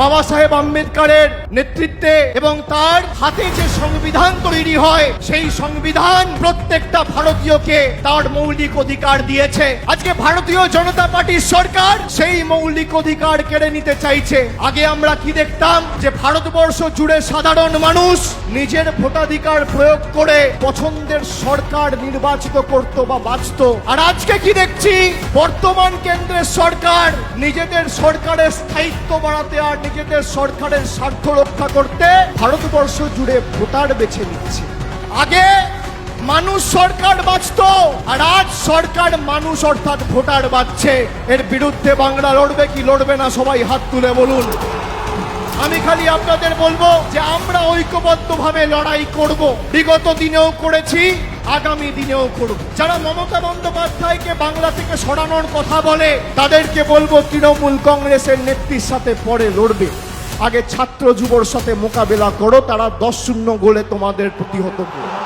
বাবা সাহেব আম্বেদকরের নেতৃত্বে এবং তার হাতে যে সংবিধান তৈরি হয়, সেই সংবিধান প্রত্যেকটা ভারতীয়কে তার মৌলিক অধিকার দিয়েছে। আজকে ভারতীয় জনতা পার্টির সরকার সেই মৌলিক অধিকার কেড়ে নিতে চাইছে। আগে আমরা কি দেখতাম যে ভারতবর্ষ জুড়ে সাধারণ মানুষ নিজের ভোটাধিকার প্রয়োগ করে পছন্দের সরকার নির্বাচিত করত বা বাঁচত। আর আজকে কি দেখছি? বর্তমান কেন্দ্রের সরকার নিজেদের সরকারের স্থায়িত্ব বাড়াতে আর নিজেদের সরকারের স্বার্থ রক্ষা করতে ভারতবর্ষ জুড়ে ভোটার বেছে নিচ্ছে। আগে মানুষ সরকার বাঁচত, আর আজ সরকার মানুষ অর্থাৎ ভোটার বাঁচছে। এর বিরুদ্ধে বাংলা লড়বে কি লড়বে না সবাই হাত তুলে বলুন। আমি খালি আপনাদের বলব যে আমরা ঐক্যবদ্ধভাবে লড়াই করব। বিগত দিনেও করেছি আগামী দিনেও করব যারা মমতা বন্দ্যোপাধ্যায়কে বাংলা থেকে সরানোর কথা বলে, তাদেরকে বলব তৃণমূল কংগ্রেসের নেত্রীর সাথে পরে লড়বে। আগে ছাত্র যুবর সাথে মোকাবেলা করো, তারা দশ শূন্য গোলে তোমাদের প্রতিহত করবে।